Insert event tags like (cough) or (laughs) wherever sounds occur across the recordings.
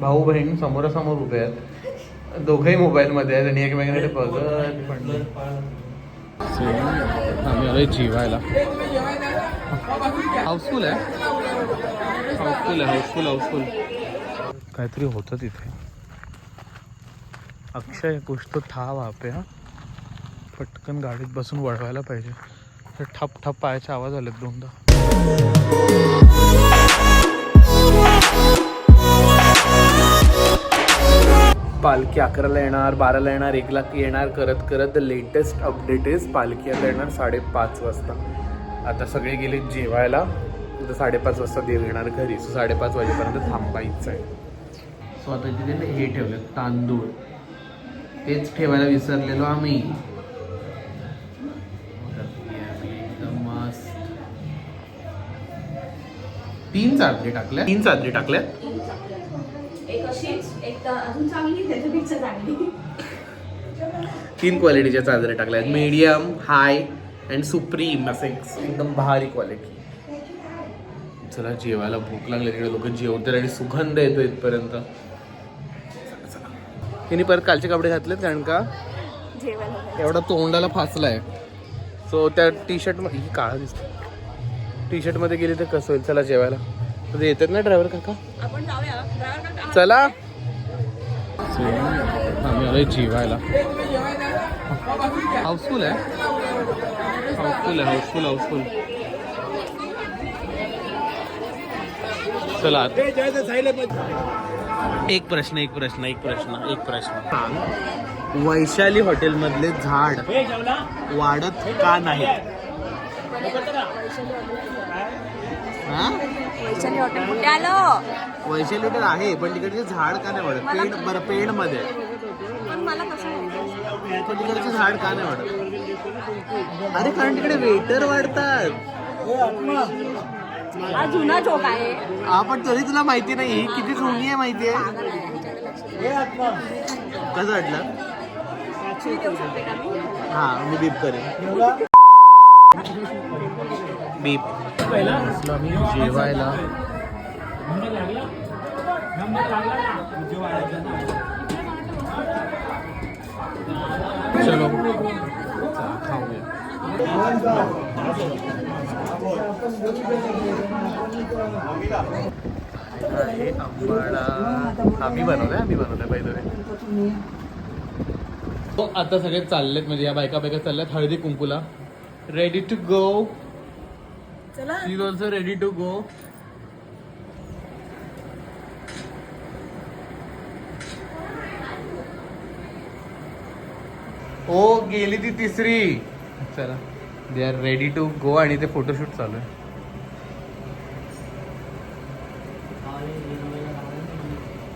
भाऊ बहीण समोरासमोर उभे आहेत. दोघंही मोबाईलमध्ये आहेत आणि एकमेकांकडे बघत पण आम्ही आलोय जेवायला. हाऊसफुल आहे. हाऊसफुल आहे हाऊसफुल हाऊसफुल काहीतरी होतं तिथे. अक्षय कुछ तो था वहाँ पे हा. पटकन गाडीत बसून वळवायला पाहिजे. तर ठप ठप पायाचे आवाज आलेत दोनदा. पालखी अकराला येणार बाराला येणार एकला येणार करत करत द लेटेस्ट अपडेट इज पालखी आता येणार साडेपाच वाजता. आता सगळे गेले जेवायला. तर साडेपाच वाजता देव येणार घरी. सो साडेपाच वाजेपर्यंत थांबायचं आहे. सो आता तिथे हे ठेवलं तांदूळ. तेच ठेवायला विसरलेलो आम्ही. एकदम तीन चादरी टाकल्या. तीन चादरी टाकल्या एक तर अजून चांगली त्याच्यापेक्षा चांगली. तीन क्वालिटीच्या चादऱ्या टाकल्या आहेत. मीडियम हाय अँड सुप्रीम असं एक- एकदम भारी क्वालिटी चला जेवायला भूक लागली तिकडे. लोक जेवतात आणि सुगंध येतो इथपर्यंत. तिने परत कालचे कपडे घातलेत कारण का? जेवायला एवढा तोंडाला फासलाय. सो त्या टी शर्टमध्ये ही काळा दिसतो. टी शर्टमध्ये गेली तर कसं होईल? चला जेवायला. तर येतात ना ड्रायव्हर काका? आपण जाऊया. ड्रायव्हर काका चला. आम्ही आलोय जेवायला. हाऊसफुल आहे. हाऊसफुल आहे हाऊसफुल हाऊसफुल. चला आता. एक प्रश्न एक प्रश्न एक प्रश्न एक प्रश्न. वैशाली हॉटेलमधले झाड वाढत का नाही वैशाली हॉटेल कुठे आलो? वैशाली हॉटेल आहे पण तिकडचे झाड का नाही वाढत? पेड बरं पेडमध्ये पण मला कसं पण तिकडचे झाड का नाही वाढत? अरे कारण तिकडे वेटर वाढतात. हा जुना चोक आहे. हा पण तरी तुला माहिती नाही ही किती जुनी आहे माहिती आहे कसं वाटलं? मी देऊ शकते का मी? हा मी बीप करेन. (laughs) बीप जेवायला. चलो. खाऊया आहे आंबाडा. आम्ही बनवलंय आम्ही बनवलंय पाहिजे तो आता सगळे चाललेत म्हणजे या बायका बायका चालल्यात हळदी कुंकूला. रेडी टू गो चला. Is also ready to go ओ गेली ती तिसरी. चला. They are ready to go आणि ते फोटोशूट चालू आहे.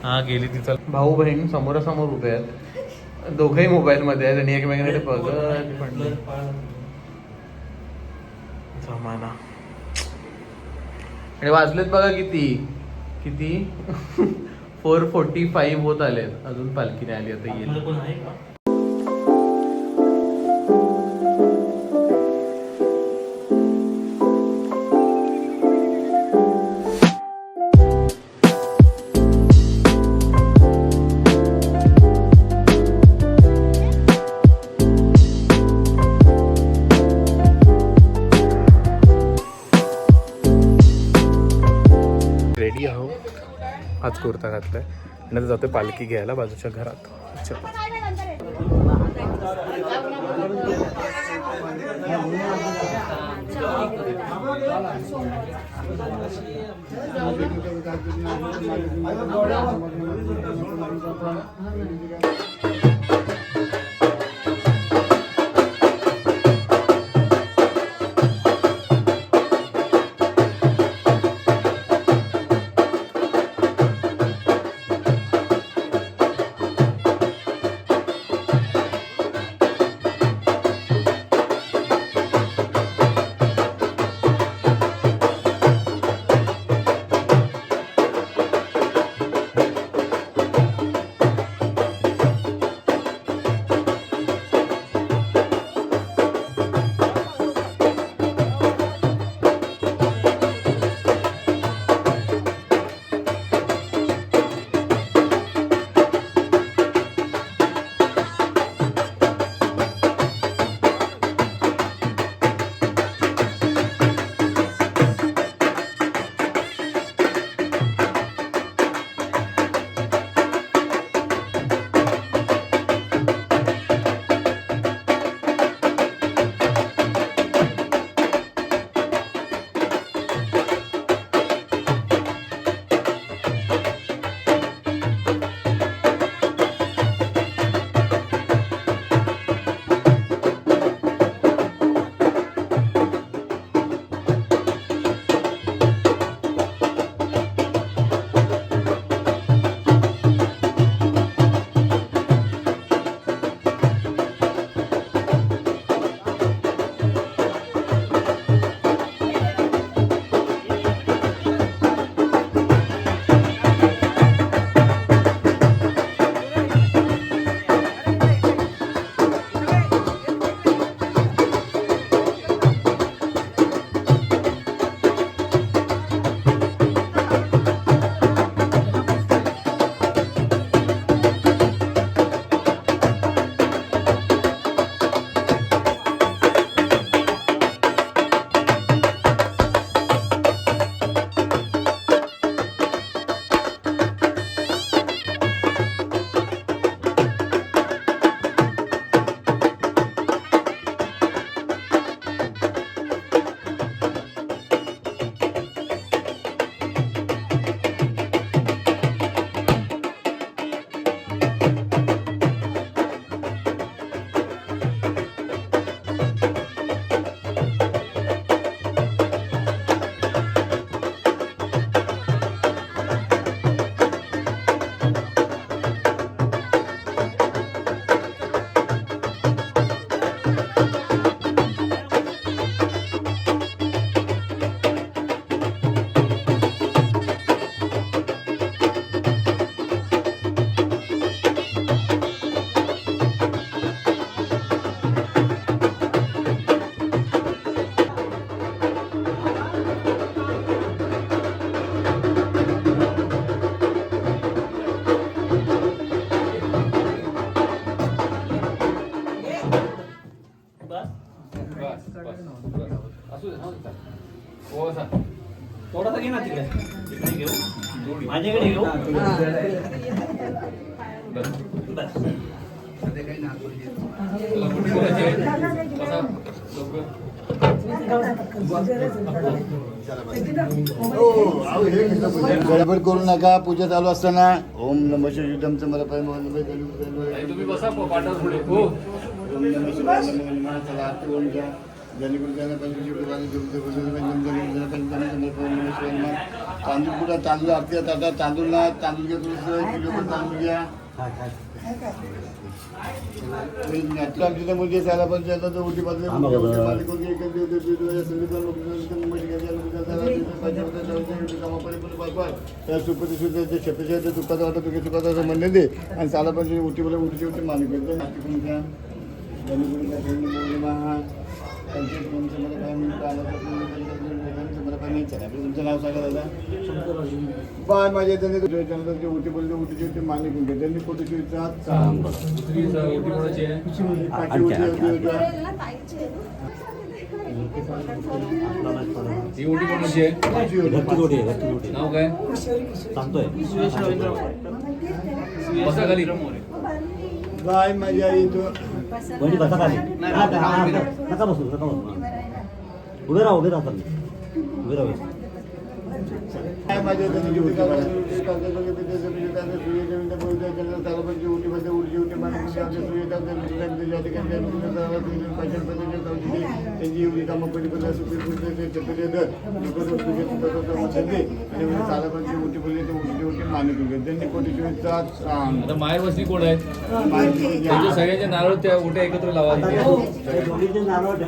हा गेली ती. चल. भाऊ बहीण समोरासमोर उभे आहेत. दोघंही मोबाईल मध्ये आहेत आणि एकमेकांकडे बघत. जमाना. आणि वाजलेत बघा किती. किती? (laughs) फोर फोर्टी फाईव्ह होत आलेत. अजून पालखीने आली आता येईल. कुर्ता घातलाय आणि आता जातोय पालखी घ्यायला बाजूच्या घरात. हो सर. थोडासा घे तिकडे. तिकडे घेऊ. माझ्याकडे घेऊ? गडबड करू नका पूजा चालू असताना. ओम नम शिवमचं मला तुम्ही बसा पाठवून हो. घ्या. जनिकुर्जाने पंचवीस तांदूळ कुठं तांदूळ आरती ताटा तांदूळ ना तांदूळ घ्या तुझं किलो तांदूळ घ्या आमच्या मुलगी सायला पण त्याचा तर उठी बाजू छत्तीच्या चुकाचा वाटत तुझ्या चुकाचा म्हणले ते आणि साला पण उठी बोला उठीची उठी मालिक दादा बाय माझ्या त्यांनी बोलली त्यांनी फोटोची दुसरी ओटी पाचवी उठी होती होत्या ना ताईचे ही ओटी कोणाची आहे पाचवी होती नाव काय सांगतोय बसा खाली बाय माझ्या येतो. वहिनी बसा खाली. हा, हा, हा, नका बसू नका बसू. उभे राहा उभे राहा उभे राहा काय माझ्या त्यांनी उठी काढली काढली पिते पिते त्यांची एवढी कामं दर आणि म्हणजे बोलली तर मानवी घेते त्यांनी कोटी माहेर वसनी कोण आहे. त्यांचे. सगळ्यांचे नारळ त्या ओट्या एकत्र लावा. नारळ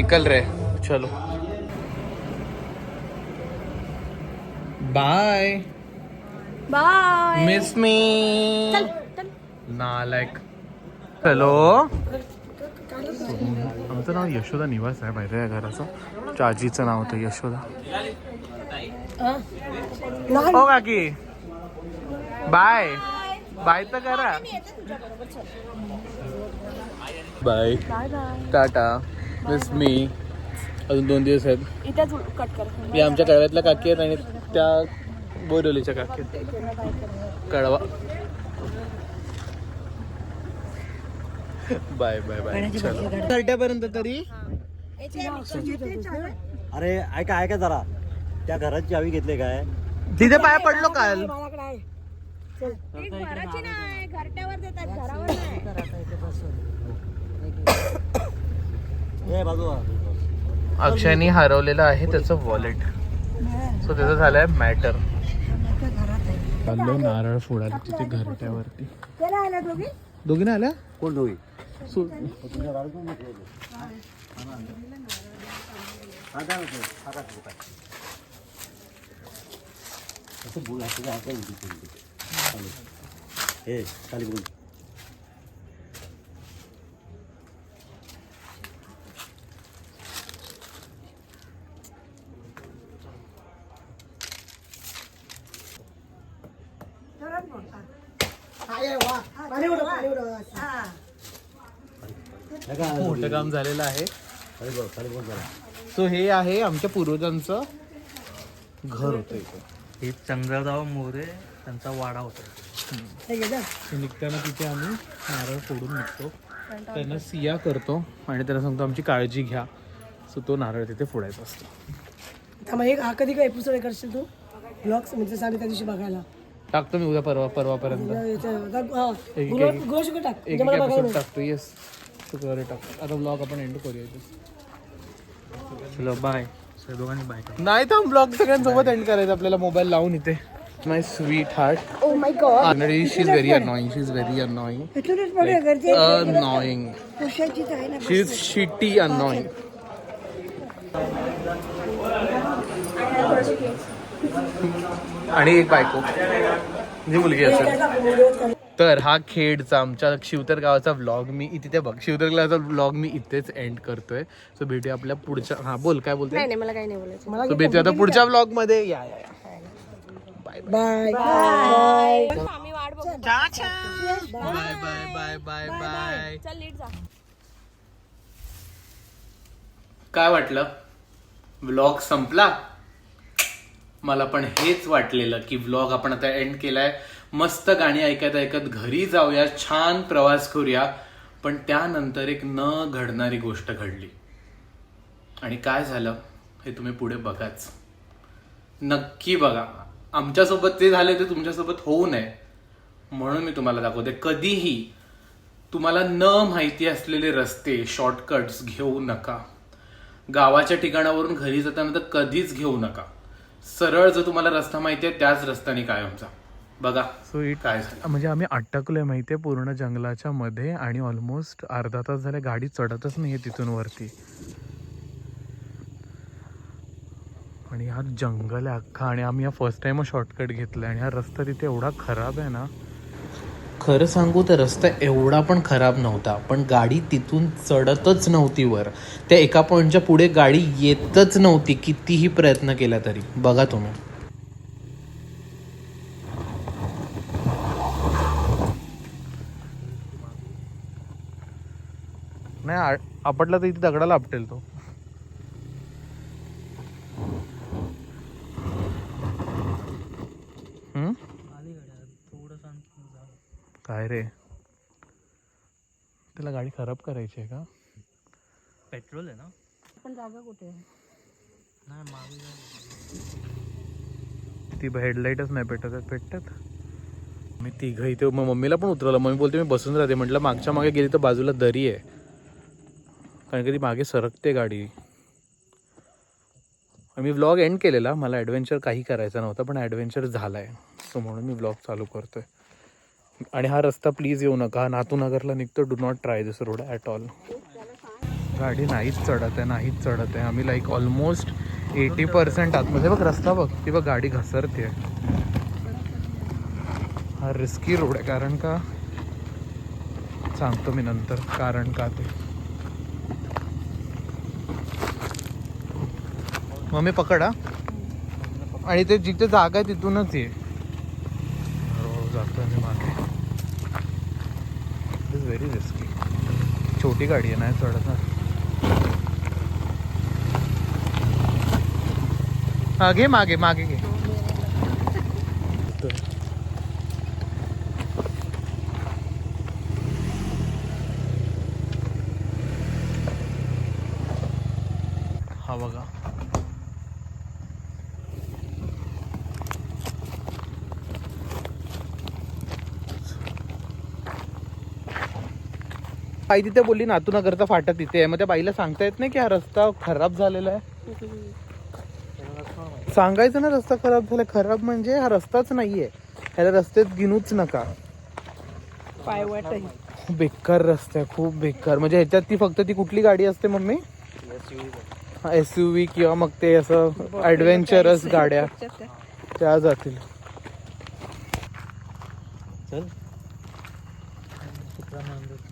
निकल रहे। चलो। बाय बाय मिस मी नालायक हॅलो आमचं नाव यशोदा निवास आहे माहिती आहे घराचं? चाजीचं नाव होतं यशोदा. हो काकी. बाय बाय तर करा. बाय टाटा मिस मी अजून दोन दिवस आहेत. इथेच कट कर या आमच्या कळव्यातल्या काकी आहेत आणि त्या बोरिवलीच्या काकी आहेत. कळवा बाय बाय बाय घरट्यापर्यंत तरी? अरे ऐका ऐका जरा. त्या घराची चावी घेतली काय? तिथे पाया पडलो काल. घरट्यावर देतात घरावर नाही. (coughs) अक्षयनी हरवलेलं आहे त्याचं वॉलेट सो त्याचं झालंय मॅटर चाललो नारळ फोडायला तिथे घरट्यावरती. दोघी? दोघी ना आल्या कोण दोघी हा पाणी मोठं काम झालेलं आहे. सो हे आहे आमच्या पूर्वजांचं घर होतं इथं. हे चंद्रराव मोरे त्यांचा वाडा होता. हे घे जा. निघताना तिथे आम्ही नारळ फोडून निघतो. त्यांना सिया करतो आणि त्यांना सांगतो आमची काळजी घ्या. सो तो नारळ तिथे फोडायचा असतो. थांबा एक हा कधी काय एपिसोड करशील तू? ब्लॉग्स म्हणजे सांग त्या दिवशी बघायला. टाकतो मी उद्या परवा परवापर्यंत. एक एपिसोड टाकतो येस शुक्रवारी टाकतो. आता ब्लॉग आपण एंड करूया इथे. चलो बाय दोघांनी बाय नाही तर ब्लॉग सगळ्यांसोबत एंड करायचं आपल्याला मोबाईल लावून इथे. My sweetheart oh my God she is very annoying she is very annoying annoying पुरुषाचीच आहे ना शी इज शिटी अनॉइंग आणि एक बायको. जी मुलगी असेल. तर हा खेडचा आमच्या शिवतर गावाचा व्लॉग मी इथे बघ शिवतर गावाचा व्लॉग मी इथेच एंड करतोय. सो भेटूया आपल्या पुढच्या हा बोल काय बोलते? नाही मला काही नाही बोलायचं. मला सो भेटूया आता पुढच्या व्लॉगमध्ये. या या या. बाय बाय आम्ही वाट बघू. Bye bye bye bye bye चल लीट जा. काय वाटलं? व्लॉग संपला? मला पण हेच वाटलेलं की व्लॉग आपण आता एंड केलाय. मस्त गाणी ऐकत ऐकत घरी जाऊया छान प्रवास करूया. पण त्यानंतर एक न घडणारी गोष्ट घडली. आणि काय झालं हे तुम्ही पुढे बघाच. नक्की बघा. आमच्यासोबत ते झाले ते तुमच्यासोबत होऊ नये. म्हणून मी तुम्हाला दाखवते. कधीही तुम्हाला न माहिती असलेले रस्ते शॉर्टकट्स घेऊ नका. गावाच्या ठिकाणावरून घरी जाताना तर कधीच घेऊ नका. सरळ जर तुम्हाला रस्ता माहिती आहे त्याच रस्त्याने कायमचा बघा सो इट काय झालं. म्हणजे आम्ही अटकलोय माहितीये पूर्ण जंगलाच्या मध्ये आणि ऑलमोस्ट अर्धा तास झाले गाडी चढतच नाहीये तिथून वरती. आणि हा जंगल आहे अख्खा आणि आम्ही हा फर्स्ट टाइम शॉर्टकट घेतलाय आणि हा रस्ता तिथे एवढा खराब आहे ना खरं सांगू तर रस्ता एवढा पण खराब नव्हता पण गाडी तिथून चढतच नव्हती वर. त्या एका पॉईंटच्या पुढे गाडी येतच नव्हती कितीही प्रयत्न केला तरी. बघा तुम्ही. नाही आ- आपटला तर इथे दगडाला आपटेल तो हम्म? थोडस आणखी काय रे त्याला गाडी खराब करायची आहे का? पेट्रोल आहे ना? पण जागा कुठे आहे? ती हेडलाईटच नाही पेटत आहेत पेटतात? मी तिघं इथे मग मम्मीला पण उतरवलं. मम्मी बोलते मी बसून राहते. म्हटलं मागच्या मागे गेली तर बाजूला दरी आहे. कारण की ती मागे सरकते गाडी. मी व्लॉग एंड केलेला. मला ॲडव्हेंचर काही करायचा नव्हता पण ॲडव्हेंचर झालाय. सो म्हणून मी व्लॉग चालू करतोय. आणि हा रस्ता प्लीज येऊ नका. हा नातूनगरला निघतो. Do not try this road at all गाडी नाहीच चढत आहे नाहीच चढत आहे. आम्ही लाईक ऑलमोस्ट एटी पर्सेंट आतमध्ये. बघ रस्ता बघ. ती बघ गाडी घसरते हा रिस्की रोड आहे. कारण का? सांगतो मी नंतर. कारण का ते? मम्मी मी पकडा आणि ते जिथे जागा आहे तिथूनच ये हळूहळू जातोय मी मागे व्हेरी रिस्की छोटी गाडी आहे नाही चढत ना. हा घे मागे मागे घे (laughs) हा बघा आई तिथे बोलली नातूनगरचा फाटा तिथे आहे. मग त्या बाईला सांगता येत नाही की हा रस्ता खराब झालेला आहे? सांगायचं ना रस्ता खराब झाला खराब म्हणजे हा रस्ताच नाहीये. ह्याला रस्त्यात गिनूच नका. पायवाट आहे खूप बेकार रस्ता आहे खूप बेकार. म्हणजे ह्याच्यात ती फक्त ती कुठली गाडी असते मम्मी? एस यू व्ही किंवा मग ते असं ऍडव्हेंचरस गाड्या. त्या जातील. चल.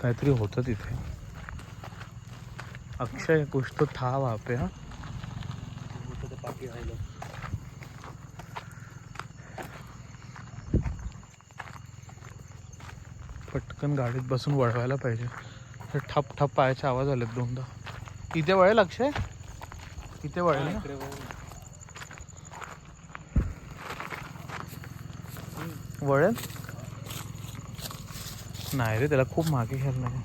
काहीतरी होतं तिथे. अक्षय गोष्ट था वापे हा. पटकन गाडीत बसून वळवायला पाहिजे. ठप ठप पायाचे आवाज आलेत दोनदा. इथे वळेल अक्षय? इथे वळेल वळेल? नाही रे त्याला खूप मागे घ्यायला नाही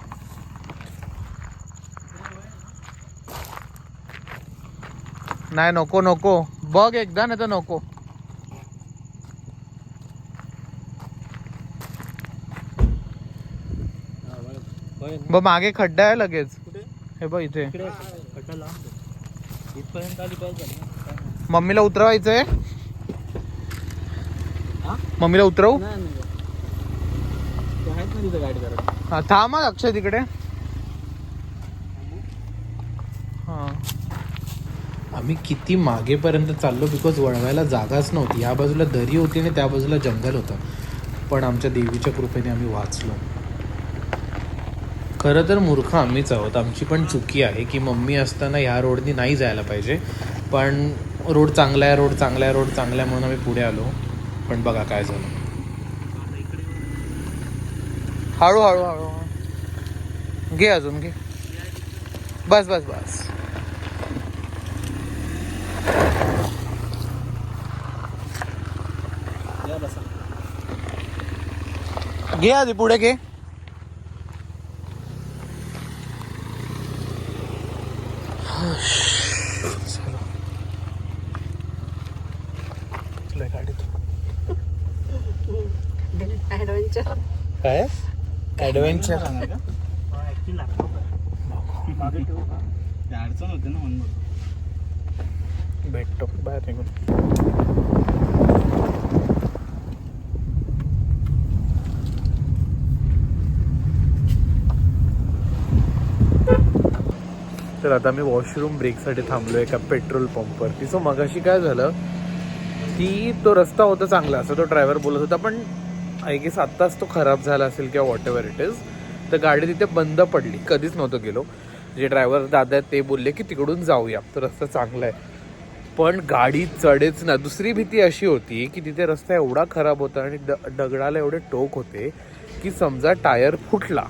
नाही नको नको. बघ एकदा नाही तर नको. ब मागे खड्डा आहे लगेच. हे बघ इथे. मम्मीला उतरवायचंय? मम्मीला उतरवू? आहेत ना तिथं गाडी करत हा थांब हा अक्षय तिकडे. हा. आम्ही किती मागेपर्यंत चाललो बिकॉज वळवायला जागाच नव्हती. या बाजूला दरी होती आणि त्या बाजूला जंगल होतं. पण आमच्या देवीच्या कृपेने आम्ही वाचलो. खरं तर मूर्ख आम्हीच आहोत. आमची पण चुकी आहे की मम्मी असताना ह्या रोडनी नाही जायला पाहिजे. पण रोड चांगला आहे रोड चांगला आहे रोड चांगला आहे म्हणून आम्ही पुढे आलो. पण बघा काय झालं. हळू हळू हळू. घे अजून घे. बस बस बस. घे आधी पुढे घे काय अडचण होते ना म्हणून भेटतो. बाहेर निघून. तर आता मी वॉशरूम ब्रेकसाठी थांबलो एका पेट्रोल पंपवरती सो मगाशी काय झालं? की तो रस्ता होता चांगला. असं तो ड्रायव्हर बोलत होता. पण आय गेस आत्ताच तो खराब झाला असेल किंवा वॉट एव्हर इट इज तर गाडी तिथे बंद पडली. कधीच नव्हतं गेलो. जे ड्रायव्हर दादा आहेत ते बोलले की तिकडून जाऊया. तो रस्ता चांगला आहे. पण गाडी चढेच ना. दुसरी भीती अशी होती की तिथे रस्ता एवढा खराब होता आणि द दगडाला एवढे टोक होते की समजा टायर फुटला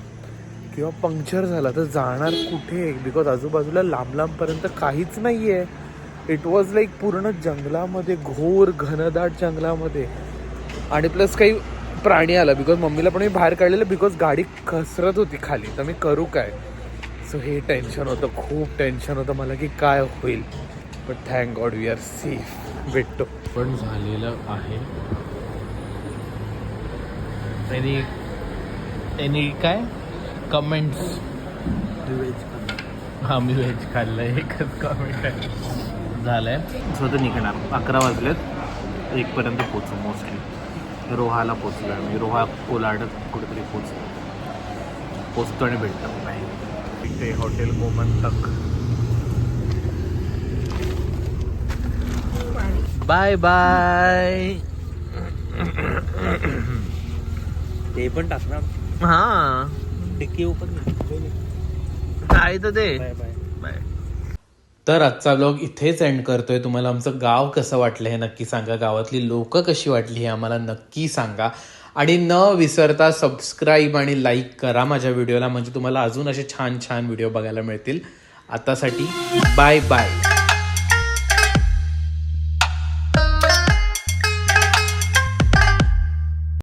किंवा पंक्चर झाला तर जाणार कुठे? बिकॉज आजूबाजूला लांब लांबपर्यंत काहीच नाही आहे इट वॉज लाईक पूर्ण जंगलामध्ये घोर घनदाट जंगलामध्ये. आणि प्लस काही प्राणी आला. बिकॉज मम्मीला पण मी बाहेर काढलेलं बिकॉज गाडी घसरत होती खाली. तर मी करू काय? सो हे टेन्शन होतं. खूप टेन्शन होतं. मला की काय होईल? But thank God we are safe भेटतो. पण झालेलं आहे. एनी एनी काय? कमेंट्स हा मी व्हेज खाल्लंय एकच कमेंट आहे. झालंय. सो तर निघणार. अकरा वाजलेत. एकपर्यंत पोचू मोस्टली रोहाला पोचलो आहे. मी रोहा कोलाडत कुठेतरी पोचलो पोचतो आणि भेटतो. नाही इथे हॉटेल गोमंतक बाय बाय. ते पण टाकणार? हा. डिक्की ओपन काय तर ते? Bye bye. बाय. तर आजचा ब्लॉग इथेच एंड करतोय. तुम्हाला आमचं गाव कसं वाटलं हे नक्की सांगा. गावातली लोकं कशी वाटली हे आम्हाला नक्की सांगा. आणि न विसरता सबस्क्राईब आणि लाईक करा माझ्या व्हिडिओला म्हणजे तुम्हाला अजून असे छान छान व्हिडिओ बघायला मिळतील. आतासाठी बाय बाय